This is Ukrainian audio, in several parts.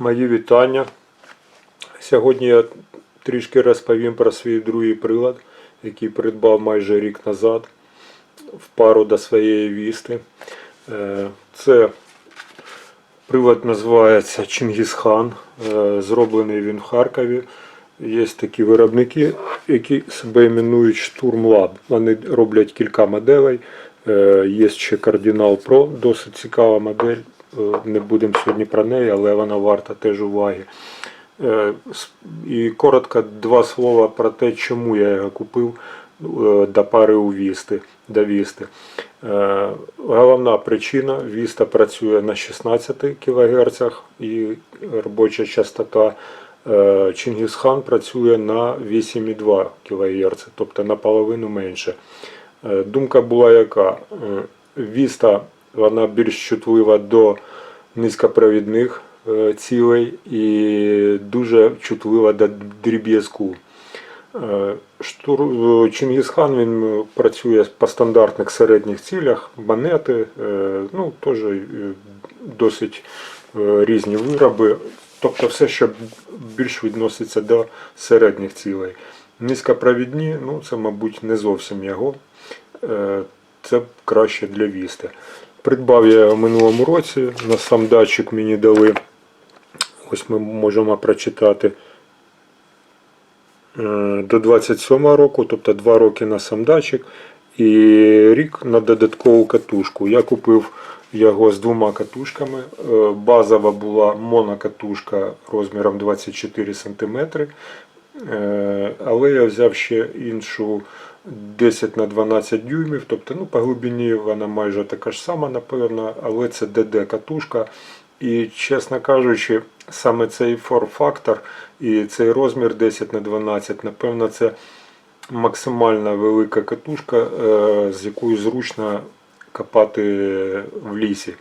Мої вітання. Сьогодні я трішки розповім про свій другий прилад, який придбав майже рік назад в пару до своєї вісти. Е, Це прилад називається Чингісхан. Е, Зроблений він в Харкові. Є такі виробники, які себе іменують Штурмлаб. Вони роблять кілька моделей. Е, Є ще Кардинал Pro, досить цікава модель. Е, Не будемо сьогодні про неї, але вона варта теж уваги. Е, І коротко два слова про те, чому я його купив е, до пари у Вісти. До Вісти. Головна причина Віста працює на 16 кГц і робоча частота Чингісхан працює на 8,2 кГц, тобто наполовину менше. Думка була яка? Віста вона більш чутлива до низькопровідних е, цілей і дуже чутлива до дріб'язку. Е, Штур... Чингісхан він працює по стандартних середніх цілях, монети, е, ну теж досить різні вироби. Тобто все, що більш відноситься до середніх цілей. Низькопровідні, ну це, мабуть, не зовсім його. Це краще для вісти. Придбав я в минулому році. На сам датчик мені дали. Ось ми можемо прочитати е, до 27 року, тобто 2 роки на сам датчик і рік на додаткову катушку. Я купив його з двома катушками. Е, Базова була монокатушка розміром 24 см. Е, Але я взяв ще іншу 10 на 12 дюймів, тобто ну, по глибині вона майже така ж сама, напевно, але це ДД-катушка. І, чесно кажучи, саме цей форм-фактор і цей розмір 10 на 12, напевно, це максимально велика катушка, е, з якою зручно копати в лісі.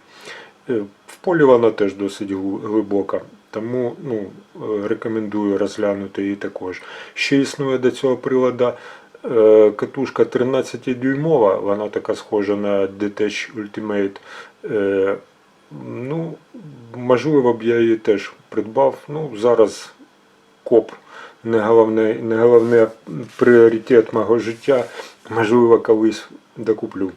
Е, В полі вона теж досить глибока, тому ну, е, рекомендую розглянути її також. Ще існує до цього прилада катушка 13-дюймова, вона така схожа на Detach Ultimate. Е, Ну, можливо б я її теж придбав. Ну, зараз коп не головне, не головне пріоритет мого життя. Можливо, колись докуплю.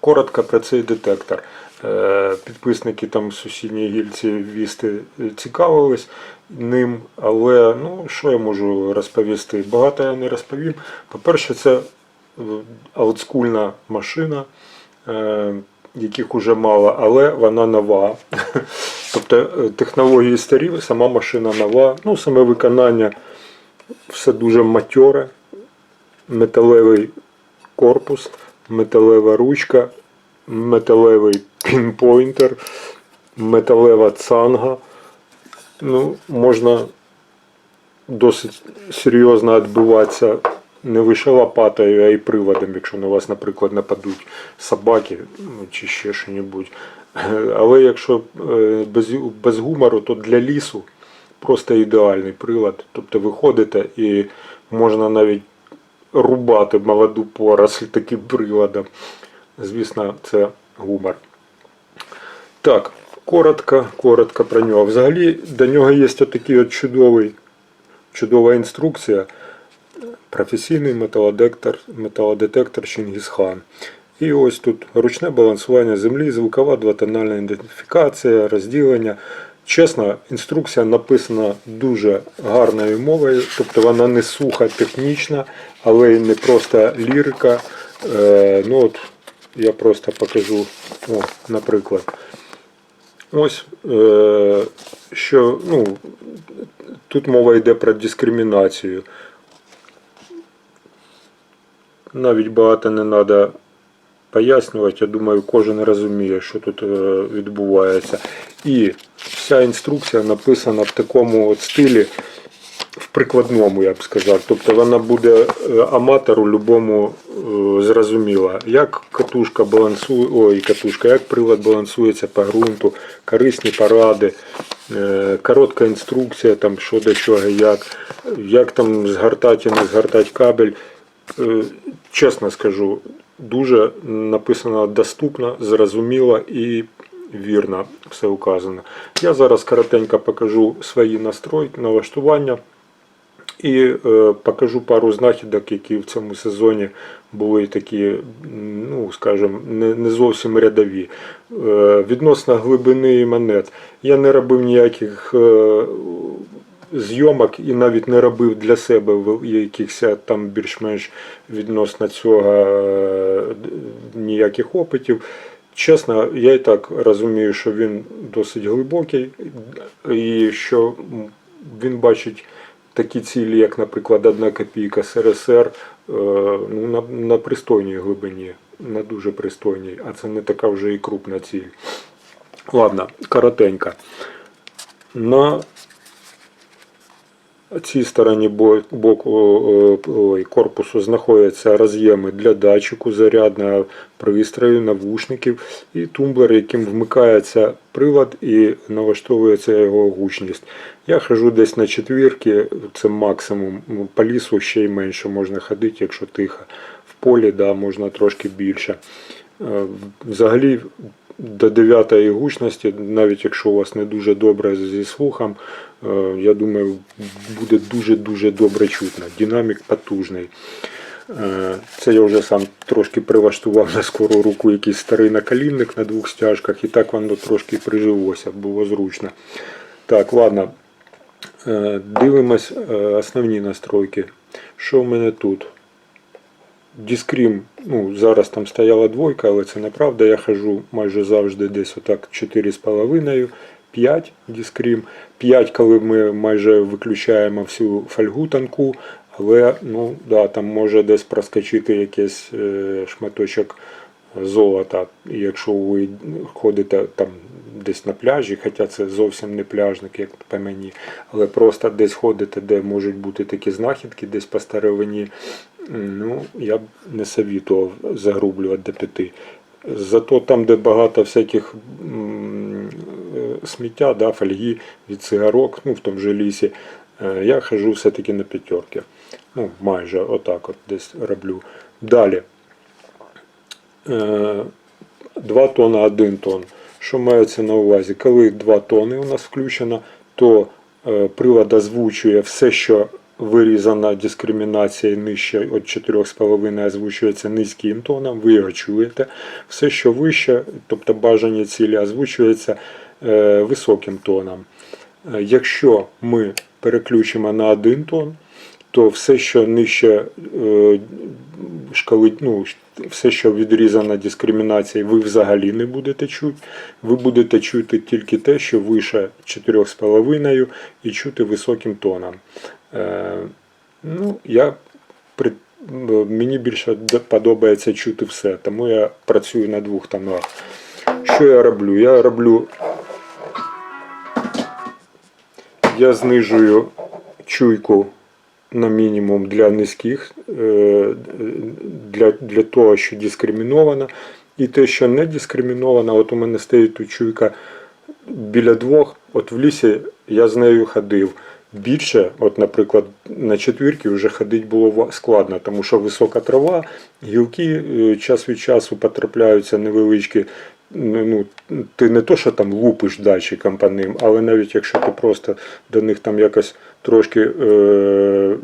Коротко про цей детектор. Е, Підписники там сусідньої гільці вісти цікавились ним, але ну, що я можу розповісти? Багато я не розповім. По-перше, це е, олдскульна машина, е, яких уже мало, але вона нова. Тобто технології старі, сама машина нова, ну, саме виконання все дуже матьоре, металевий корпус, металева ручка, металевий пінпойнтер, металева цанга. Ну, можна досить серйозно відбиватися не лише лопатою, а й приводом, якщо на вас, наприклад, нападуть собаки ну, чи ще що-небудь. Але якщо е, без, без гумору, то для лісу просто ідеальний прилад. Тобто ви ходите і можна навіть рубати молоду поросль таким приладом. Звісно, це гумор. Так, коротко, коротко про нього. Взагалі до нього є отакий от чудовий, чудова інструкція. Професійний металодетектор, металодетектор Чингісхан. І ось тут ручне балансування землі, звукова двотональна ідентифікація, розділення. Чесно, інструкція написана дуже гарною мовою, тобто вона не суха технічна, але й не просто лірика. Е, ну от Я просто покажу, о, наприклад. Ось е, що ну, тут мова йде про дискримінацію. Навіть багато не треба пояснювати. Я думаю, кожен розуміє, що тут е, відбувається. І вся інструкція написана в такому от стилі, в прикладному, я б сказав. Тобто вона буде е, аматору любому зрозуміла, як катушка балансує, ой, катушка, як прилад балансується по ґрунту, корисні поради, е, коротка інструкція, там що до чого, як, як там згортати і не згортати кабель. Е, Чесно скажу, дуже написано доступно, зрозуміло і вірно все указано. Я зараз коротенько покажу свої настройки, налаштування. І е, покажу пару знахідок, які в цьому сезоні були такі, ну скажімо, не, зовсім рядові. Е, відносно глибини монет. Я не робив ніяких е, зйомок і навіть не робив для себе якихось там більш-менш відносно цього ніяких опитів. Чесно, я і так розумію, що він досить глибокий і що він бачить такі цілі, як, наприклад, одна копійка СРСР, е, ну, на, на пристойній глибині, на дуже пристойній, а це не така вже і крупна ціль. Ладно, коротенько. На цій стороні боку корпусу знаходяться роз'єми для датчику, зарядного пристрою, навушників і тумблер, яким вмикається привод і налаштовується його гучність. Я хожу десь на четвірки, це максимум. Ну, По лісу ще й менше можна ходити, якщо тихо. В полі да, можна трошки більше. Е, Взагалі до 9 гучності, навіть якщо у вас не дуже добре зі слухом, е, я думаю, буде дуже-дуже добре чутно. Динамік потужний. Е, Це я вже сам трошки прилаштував на скору руку якийсь старий наколінник на двох стяжках, і так воно трошки прижилося, було зручно. Так, ладно. Е, Дивимось основні настройки. Що в мене тут? Діскрім, ну, зараз там стояла двойка, але це неправда. Я хожу майже завжди десь отак 4,5, 5 діскрім. 5, коли ми майже виключаємо всю фольгу танку, але ну, да, там може десь проскочити якийсь е, шматочок золота. І якщо ви ходите там десь на пляжі, хоча це зовсім не пляжник, як по мені, але просто десь ходите, де можуть бути такі знахідки, десь по старовині, ну, я б не совітував загрублювати до п'яти. Зато там, де багато всяких е, сміття, да, фольги від цигарок, ну в тому же лісі, е, я хожу все-таки на п'ятерки. Ну, майже отак от десь роблю. Далі. 2 тонна, 1 тонн. Що мається на увазі? Коли 2 тонни у нас включено, то е, прилад озвучує все, що вирізана дискримінація нижче від 4,5 озвучується низьким тоном, ви його чуєте. Все, що вище, тобто бажані цілі, озвучується е, високим тоном. Е, Якщо ми переключимо на 1 тон, то все, що нижче е, шкали, ну, все, що відрізано дискримінацією, ви взагалі не будете чути. Ви будете чути тільки те, що вище 4,5 і чути високим тоном. Е, ну, я мені більше подобається чути все, тому я працюю на двох тонах. Що я роблю? Я роблю. Я знижую чуйку на мінімум для низьких, е, для, для того, що дискриміновано. І те, що не дискриміновано, от у мене стоїть тут чуйка біля двох, от в лісі я з нею ходив. Більше, от, наприклад, на четвірки вже ходити було складно, тому що висока трава, гілки е, час від часу потрапляються невеличкі. Ну, ти не то, що там лупиш датчиком по ним, але навіть якщо ти просто до них там якось трошки е,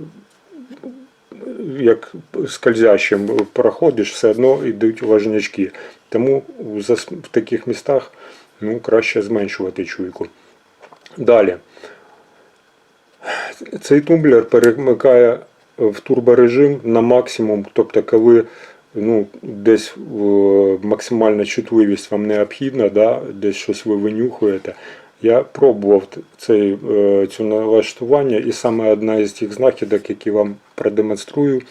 як скользящим проходиш, все одно йдуть важнячки. Тому в таких містах ну, краще зменшувати чуйку. Далі. Цей тумблер перемикає в турборежим на максимум, тобто коли ну, десь е, максимальна чутливість вам необхідна, да, десь щось ви винюхуєте. Я пробував цей, е, цю налаштування, і саме одна із тих знахідок, які вам продемонструю,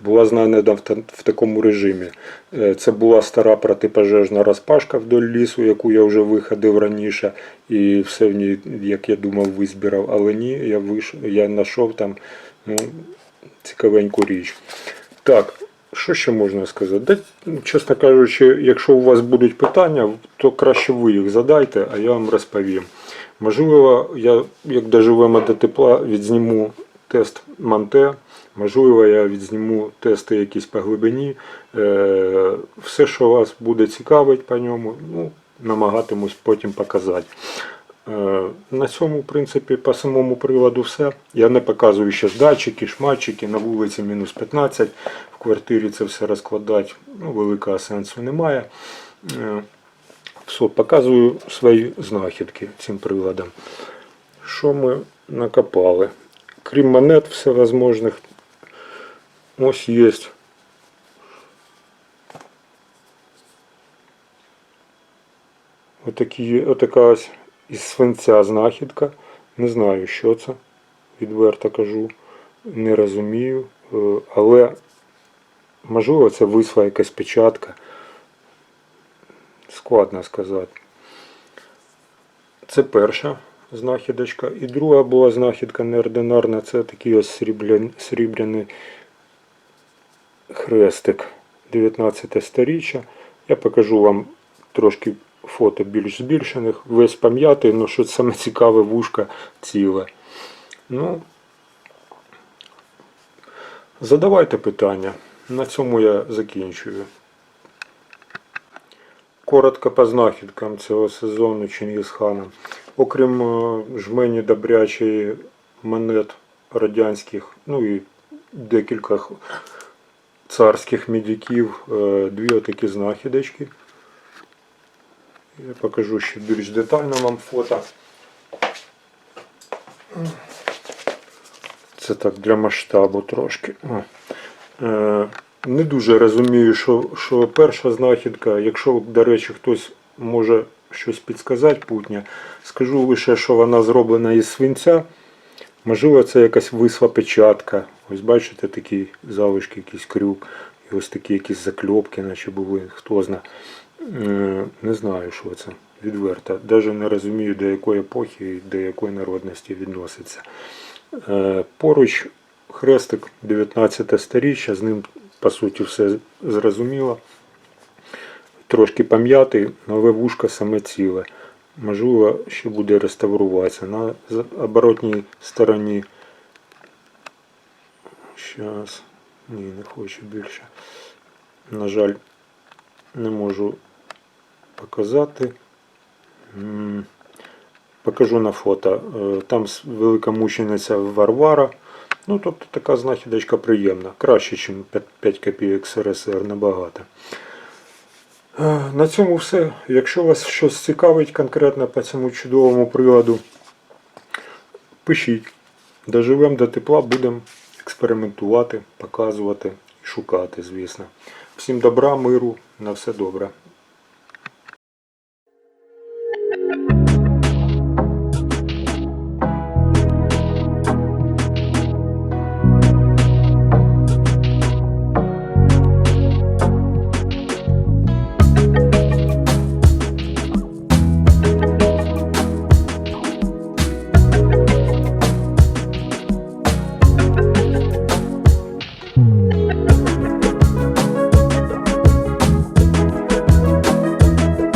була знайдена в, такому режимі. Е, Це була стара протипожежна розпашка вдоль лісу, яку я вже виходив раніше, і все в ній, як я думав, визбирав. Але ні, я вийш... я знайшов там ну, цікавеньку річ. Так, що ще можна сказати? Да, ну, чесно кажучи, якщо у вас будуть питання, то краще ви їх задайте, а я вам розповім. Можливо, я, як доживемо до тепла, відзніму тест Манте. Можливо, я відзніму тести якісь по глибині. Е, все, що вас буде цікавить по ньому, ну, намагатимусь потім показати. Е, На цьому, в принципі, по самому приладу все. Я не показую ще датчики, шматчики, на вулиці мінус 15. В квартирі це все розкладати ну, великого сенсу немає. Е, Все, показую свої знахідки цим приладом. Що ми накопали? Крім монет всевозможних, ось є. Отакі, отака ось із свинця знахідка. Не знаю, що це. Відверто кажу. Не розумію. Е, Але можливо це висла якась печатка. Складно сказати. Це перша знахідочка. І друга була знахідка неординарна. Це такий ось сріблян- срібляний хрестик 19 сторіччя. Я покажу вам трошки фото більш збільшених. Весь пам'ятаю, але що саме цікаве вушка ціле. Ну, задавайте питання. На цьому я закінчую. Коротко по знахідкам цього сезону Чингісхана. Окрім е, жмені добрячої монет радянських, ну і декілька царських медиків, е, дві отакі знахідочки. Я покажу ще більш детально вам фото. Це так для масштабу трошки. Е, Не дуже розумію, що, що перша знахідка, якщо, до речі, хтось може щось підсказати путнє, скажу лише, що вона зроблена із свинця. Можливо, це якась висла печатка. Ось бачите, такі залишки, якийсь крюк, і ось такі якісь закльопки, наче були, хто зна. Е, Не знаю, що це відверто. Навіть не розумію, до якої епохи і до якої народності відноситься. Е, Поруч хрестик 19 сторіччя, з ним по суті все зрозуміло. Трошки пом'ятий, нове вушко саме ціле. Можливо, ще буде реставруватися. На оборотній стороні. Щас. Ні, не хочу більше. На жаль, не можу показати. Покажу на фото. Е, Там велика мучениця Варвара. Ну, тобто така знахідочка приємна. Краще, ніж 5 копійок СРСР, набагато. Е, На цьому все. Якщо вас щось цікавить конкретно по цьому чудовому приладу, пишіть. Доживемо до тепла, будемо експериментувати, показувати і шукати, звісно. Всім добра, миру, на все добре.